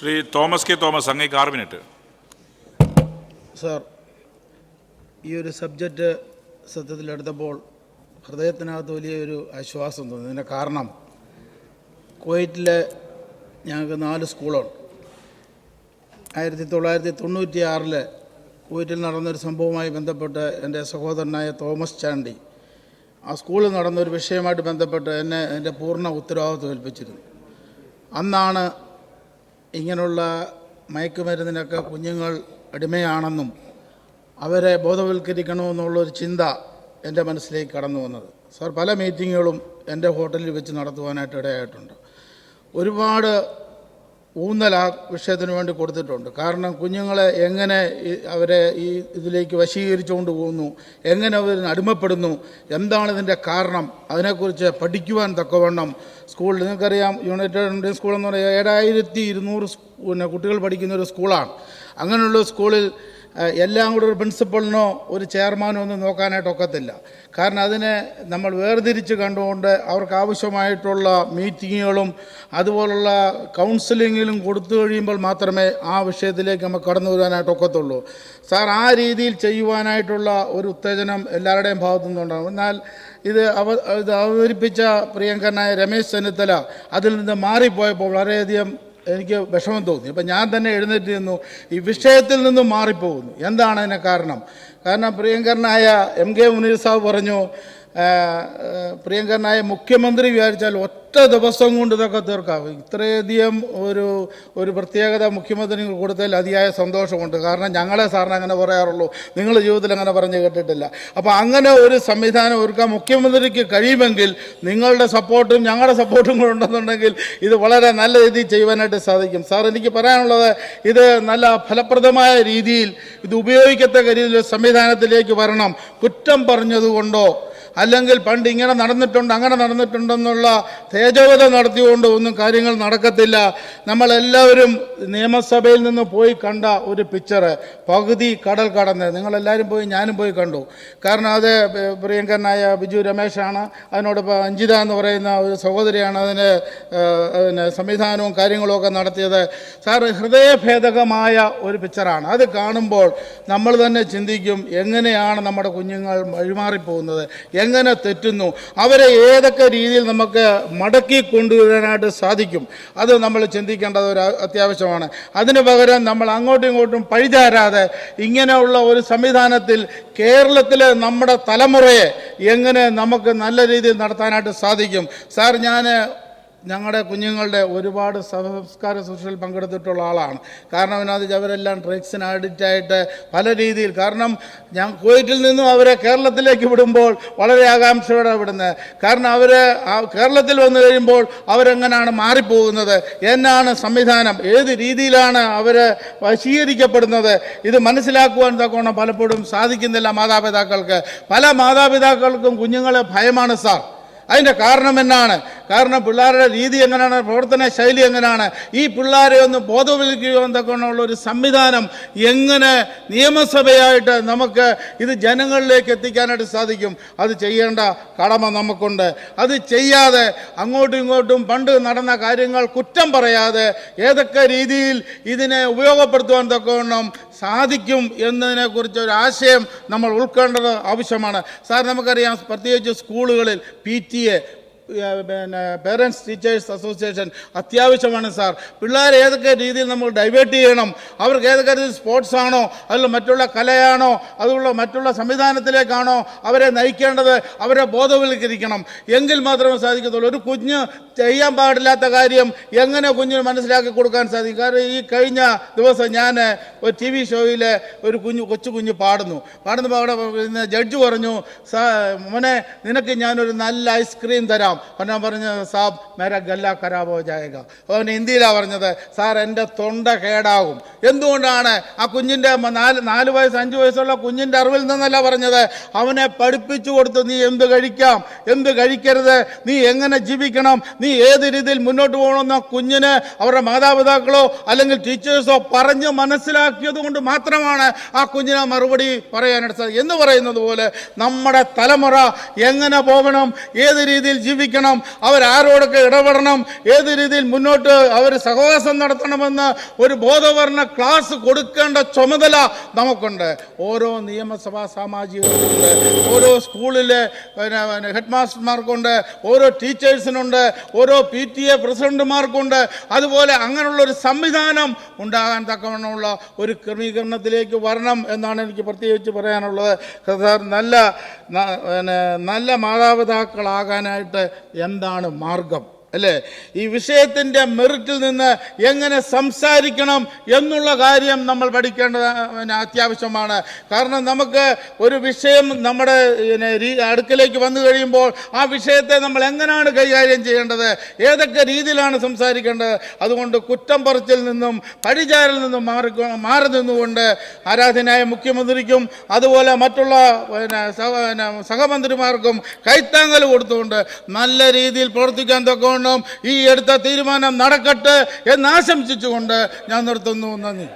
Shri Thomas K Thomas അങ്ങേക്ക് ആറ് minute. Sir ഈ ഒരു സബ്ജക്റ്റ് സത്യത്തിലെടുത്തപ്പോൾ ഹൃദയത്തിനകത്ത് വലിയൊരു ആശ്വാസം തോന്നി. ഇതിന്റെ കാരണം കുവൈറ്റിലെ ഞങ്ങൾക്ക് നാല് സ്കൂളുണ്ട്. ആയിരത്തി തൊള്ളായിരത്തി തൊണ്ണൂറ്റി ആറിൽ കുവൈറ്റിൽ നടന്നൊരു സംഭവവുമായി ബന്ധപ്പെട്ട് എന്റെ സഹോദരനായ തോമസ് ചാണ്ടി ആ സ്കൂളിൽ നടന്നൊരു വിഷയമായിട്ട് ബന്ധപ്പെട്ട് എന്നെ എന്റെ പൂർണ ഉത്തരവാദിത്വം ഏൽപ്പിച്ചിരുന്നു. അന്നാണ് ഇങ്ങനെയുള്ള മയക്കുമരുന്നിനൊക്കെ കുഞ്ഞുങ്ങൾ അടിമയാണെന്നും അവരെ ബോധവൽക്കരിക്കണമെന്നുള്ളൊരു ചിന്ത എന്റെ മനസ്സിലേക്ക് കടന്നു വന്നത്. സാർ പല മീറ്റിങ്ങുകളും എന്റെ ഹോട്ടലിൽ വെച്ച് നടത്തുവാനായിട്ട് ഇടയായിട്ടുണ്ട്. ഒരുപാട് ഊന്നൽ ആ വിഷയത്തിന് വേണ്ടി കൊടുത്തിട്ടുണ്ട്. കാരണം കുഞ്ഞുങ്ങളെ എങ്ങനെ അവരെ ഈ ഇതിലേക്ക് വശീകരിച്ചുകൊണ്ട് പോകുന്നു എങ്ങനെ അവർ അടിമപ്പെടുന്നു എന്താണ് ഇതിന്റെ കാരണം അതിനെക്കുറിച്ച് പഠിക്കുവാൻ തക്കവണ്ണം സ്കൂൾ നിങ്ങൾക്കറിയാം യുണൈറ്റഡ് ഇന്ത്യൻ സ്കൂൾ എന്ന് ഏഴായിരത്തി ഇരുന്നൂറ് പിന്നെ കുട്ടികൾ പഠിക്കുന്ന ഒരു സ്കൂളാണ്. അങ്ങനെയുള്ള സ്കൂളിൽ എല്ലാം കൂടെ ഒരു പ്രിൻസിപ്പളിനോ ഒരു ചെയർമാനോ ഒന്നും നോക്കാനായിട്ട് ഒക്കത്തില്ല കാരണം അതിനെ നമ്മൾ വേർതിരിച്ച് കണ്ടുകൊണ്ട് അവർക്ക് ആവശ്യമായിട്ടുള്ള മീറ്റിങ്ങുകളും അതുപോലുള്ള കൗൺസിലിങ്ങിലും കൊടുത്തു കഴിയുമ്പോൾ മാത്രമേ ആ വിഷയത്തിലേക്ക് നമുക്ക് കടന്നു വരാനായിട്ട് ഒക്കത്തുള്ളൂ സാർ ആ രീതിയിൽ ചെയ്യുവാനായിട്ടുള്ള ഒരു ഉത്തേജനം എല്ലാവരുടെയും ഭാഗത്തു നിന്നുണ്ടാകും എന്നാൽ ഇത് അവ ഇത് അവതരിപ്പിച്ച പ്രിയങ്കരനായ രമേശ് ചെന്നിത്തല അതിൽ നിന്ന് മാറിപ്പോയപ്പോൾ വളരെയധികം എനിക്ക് വിഷമം തോന്നി. അപ്പം ഞാൻ തന്നെ എഴുന്നേറ്റ് നിന്നു. ഈ വിഷയത്തിൽ നിന്നും മാറിപ്പോകുന്നു. എന്താണ് അതിന് കാരണം? കാരണം പ്രിയങ്കരനായ എം കെ മുനീർ സാബ് പറഞ്ഞു പ്രിയങ്കരനായ മുഖ്യമന്ത്രി വിചാരിച്ചാൽ ഒറ്റ ദിവസം കൊണ്ട് ഇതൊക്കെ തീർക്കാം. ഇത്രയധികം ഒരു ഒരു പ്രത്യേകത മുഖ്യമന്ത്രി കൊടുത്തതിൽ അതിയായ സന്തോഷമുണ്ട്. കാരണം ഞങ്ങളെ സാറിന് അങ്ങനെ പറയാറുള്ളൂ. നിങ്ങൾ ജീവിതത്തിൽ അങ്ങനെ പറഞ്ഞ് കേട്ടിട്ടില്ല. അപ്പോൾ അങ്ങനെ ഒരു സംവിധാനം ഒരുക്കാൻ മുഖ്യമന്ത്രിക്ക് കഴിയുമെങ്കിൽ നിങ്ങളുടെ സപ്പോർട്ടും ഞങ്ങളുടെ സപ്പോർട്ടും കൂടെ ഉണ്ടെന്നുണ്ടെങ്കിൽ ഇത് വളരെ നല്ല രീതിയിൽ ചെയ്യുവാനായിട്ട് സാധിക്കും. സാർ എനിക്ക് പറയാനുള്ളത് ഇത് നല്ല ഫലപ്രദമായ രീതിയിൽ ഇത് ഉപയോഗിക്കത്തക്ക രീതിയിൽ സംവിധാനത്തിലേക്ക് വരണം. കുറ്റം പറഞ്ഞതുകൊണ്ടോ അല്ലെങ്കിൽ പണ്ട് ഇങ്ങനെ നടന്നിട്ടുണ്ട് അങ്ങനെ നടന്നിട്ടുണ്ടെന്നുള്ള തേജോവധ നടത്തിയുകൊണ്ട് ഒന്നും കാര്യങ്ങൾ നടക്കത്തില്ല. നമ്മളെല്ലാവരും നിയമസഭയിൽ നിന്ന് പോയി കണ്ട ഒരു പിക്ചർ പകുതി കടൽ കടന്ന്. നിങ്ങളെല്ലാവരും പോയി ഞാനും പോയി കണ്ടു. കാരണം അത് പ്രിയങ്കരനായ ബിജു രമേശാണ്. അതിനോടൊപ്പം അഞ്ജിത എന്ന് പറയുന്ന ഒരു സഹോദരിയാണ് അതിന് പിന്നെ സംവിധാനവും കാര്യങ്ങളുമൊക്കെ നടത്തിയത്. സാർ ഹൃദയഭേദകമായ ഒരു പിക്ചറാണ് അത് കാണുമ്പോൾ നമ്മൾ തന്നെ ചിന്തിക്കും എങ്ങനെയാണ് നമ്മുടെ കുഞ്ഞുങ്ങൾ വഴിമാറിപ്പോകുന്നത്? എങ്ങനെ തെറ്റുന്നു? അവരെ ഏതൊക്കെ രീതിയിൽ നമുക്ക് മടക്കി കൊണ്ടുവരാനായിട്ട് സാധിക്കും? അത് നമ്മൾ ചിന്തിക്കേണ്ടത് ഒരു അത്യാവശ്യമാണ്. അതിന് പകരം നമ്മൾ അങ്ങോട്ടും ഇങ്ങോട്ടും പഴിചാരാതെ ഇങ്ങനെയുള്ള ഒരു സംവിധാനത്തിൽ കേരളത്തിലെ നമ്മുടെ തലമുറയെ എങ്ങനെ നമുക്ക് നല്ല രീതിയിൽ നടത്താനായിട്ട് സാധിക്കും? സാർ ഞാൻ ഞങ്ങളുടെ കുഞ്ഞുങ്ങളുടെ ഒരുപാട് സംസ്കാര സൂക്ഷയിൽ പങ്കെടുത്തിട്ടുള്ള ആളാണ്. കാരണം അതിനകത്ത് അവരെല്ലാം ഡ്രഗ്സിന് അഡിക്റ്റായിട്ട് പല രീതിയിൽ കാരണം ഞാൻ കുവൈറ്റിൽ നിന്നും അവരെ കേരളത്തിലേക്ക് വിടുമ്പോൾ വളരെ ആകാംക്ഷയോടെ വിടുന്നത് കാരണം അവർ കേരളത്തിൽ വന്നു കഴിയുമ്പോൾ അവരെങ്ങനെയാണ് മാറിപ്പോകുന്നത്? എന്നാണ് സംവിധാനം. ഏത് രീതിയിലാണ് അവർ വശീകരിക്കപ്പെടുന്നത്? ഇത് മനസ്സിലാക്കുവാൻ തക്കോണം പലപ്പോഴും സാധിക്കുന്നില്ല മാതാപിതാക്കൾക്ക്. പല മാതാപിതാക്കൾക്കും കുഞ്ഞുങ്ങളെ ഭയമാണ് സാർ. അതിന്റെ കാരണം എന്നാണ്? കാരണം പിള്ളേരുടെ രീതി എങ്ങനെയാണ്? പ്രവർത്തന ശൈലി എങ്ങനെയാണ്? ഈ പിള്ളേരെ ഒന്ന് ബോധവൽക്കുകയോ എന്തൊക്കെയുള്ള ഒരു സംവിധാനം എങ്ങനെ നിയമസഭയായിട്ട് നമുക്ക് ഇത് ജനങ്ങളിലേക്ക് എത്തിക്കാനായിട്ട് സാധിക്കും? അത് ചെയ്യേണ്ട കടമ നമുക്കുണ്ട്. അത് ചെയ്യാതെ അങ്ങോട്ടും ഇങ്ങോട്ടും പണ്ട് നടന്ന കാര്യങ്ങൾ കുറ്റം പറയാതെ ഏതൊക്കെ രീതിയിൽ ഇതിനെ ഉപയോഗപ്പെടുത്തുവാൻ തക്കവണ്ണം സാധിക്കും എന്നതിനെക്കുറിച്ച് ഒരു ആശയം നമ്മൾ ഉൾക്കേണ്ടത് ആവശ്യമാണ്. സാർ നമുക്കറിയാം പ്രത്യേകിച്ച് സ്കൂളുകളിൽ പി ടി എ പിന്നെ പേരൻസ് ടീച്ചേഴ്സ് അസോസിയേഷൻ അത്യാവശ്യമാണ് സാർ. പിള്ളേരെ ഏതൊക്കെ രീതിയിൽ നമ്മൾ ഡൈവേർട്ട് ചെയ്യണം? അവർക്ക് ഏതൊക്കെ രീതിയിൽ സ്പോർട്സ് ആണോ? അതിൽ മറ്റുള്ള കലയാണോ? അതുള്ള മറ്റുള്ള സംവിധാനത്തിലേക്കാണോ അവരെ നയിക്കേണ്ടത്? അവരെ ബോധവൽക്കരിക്കണം. എങ്കിൽ മാത്രമേ സാധിക്കത്തുള്ളൂ. ഒരു കുഞ്ഞ് ചെയ്യാൻ പാടില്ലാത്ത കാര്യം എങ്ങനെ കുഞ്ഞിന് മനസ്സിലാക്കി കൊടുക്കാൻ സാധിക്കും? കാരണം ഈ കഴിഞ്ഞ ദിവസം ഞാൻ ഒരു ടി വി ഷോയിലെ ഒരു കുഞ്ഞു കൊച്ചു കുഞ്ഞ് പാടുന്നു. പാടുന്നപ്പോൾ അവിടെ ജഡ്ജ് പറഞ്ഞു മോനെ നിനക്ക് ഞാനൊരു നല്ല ഐസ്ക്രീം തരാം. അവൻ പറഞ്ഞത് സാബ് മേര ഗല്ല ഖരാബോ ജായക അവൻ ഹിന്ദിയിലാണ് പറഞ്ഞത് സാർ എന്റെ തൊണ്ട കേടാകും. എന്തുകൊണ്ടാണ് ആ കുഞ്ഞിന്റെ നാല് നാല് വയസ്സ് അഞ്ച് വയസ്സുള്ള കുഞ്ഞിന്റെ അറിവിൽ നിന്നല്ല പറഞ്ഞത്? അവനെ പഠിപ്പിച്ചു കൊടുത്ത് നീ എന്ത് കഴിക്കാം? എന്ത് കഴിക്കരുത്? നീ എങ്ങനെ ജീവിക്കണം? നീ ഏത് രീതിയിൽ മുന്നോട്ട് പോകണമെന്ന് കുഞ്ഞിന് അവരുടെ മാതാപിതാക്കളോ അല്ലെങ്കിൽ ടീച്ചേഴ്സോ പറഞ്ഞ് മനസ്സിലാക്കിയത് കൊണ്ട് മാത്രമാണ് ആ കുഞ്ഞിനെ മറുപടി സാധിക്കും എന്ന് പറയുന്നത് പോലെ നമ്മുടെ തലമുറ എങ്ങനെ പോകണം? ഏത് രീതിയിൽ ജീവിക്കണം ചിന്തിക്കണം അവരാരോടൊക്കെ ഇടപെടണം. ഏത് രീതിയിൽ മുന്നോട്ട് അവർ സഹവാസം നടത്തണമെന്ന് ഒരു ബോധവരണ ക്ലാസ് കൊടുക്കേണ്ട ചുമതല നമുക്കുണ്ട്. ഓരോ നിയമസഭാ സാമാജികർക്കുണ്ട്. ഓരോ സ്കൂളിലെ ഹെഡ് മാസ്റ്റർമാർക്കുണ്ട് ഓരോ ടീച്ചേഴ്സിനുണ്ട്. ഓരോ പി ടി എ പ്രസിഡന്റുമാർക്കുണ്ട്. അതുപോലെ അങ്ങനെയുള്ള ഒരു സംവിധാനം ഉണ്ടാകാൻ തക്കവണ്ണമുള്ള ഒരു ക്രമീകരണത്തിലേക്ക് വരണം എന്നാണ് എനിക്ക് പ്രത്യേകിച്ച് പറയാനുള്ളത്. സാർ നല്ല നല്ല മാതാപിതാക്കളാകാനായിട്ട് എന്താണ് മാർഗം? അല്ലേ? ഈ വിഷയത്തിന്റെ മെറിറ്റിൽ നിന്ന് എങ്ങനെ സംസാരിക്കണം എന്നുള്ള കാര്യം നമ്മൾ പഠിക്കേണ്ടത് അത്യാവശ്യമാണ്. കാരണം നമുക്ക് ഒരു വിഷയം നമ്മുടെ അടുക്കലേക്ക് വന്നു കഴിയുമ്പോൾ ആ വിഷയത്തെ നമ്മൾ എങ്ങനെയാണ് കൈകാര്യം ചെയ്യേണ്ടത്? ഏതൊക്കെ രീതിയിലാണ് സംസാരിക്കേണ്ടത്? അതുകൊണ്ട് കുറ്റം പറച്ചിൽ നിന്നും പഴിചാരിൽ നിന്നും മാറി മാറി നിന്നുകൊണ്ട് ആരാധനായ മുഖ്യമന്ത്രിക്കും അതുപോലെ മറ്റുള്ള സഹമന്ത്രിമാർക്കും കൈത്താങ്ങൽ കൊടുത്തുകൊണ്ട് നല്ല രീതിയിൽ പ്രവർത്തിക്കാൻ തക്കവണ്ണം ഈ എടുത്ത തീരുമാനം നടക്കട്ടെ എന്ന് ആശംസിച്ചുകൊണ്ട് ഞാൻ നിർത്തുന്നു. നന്ദി.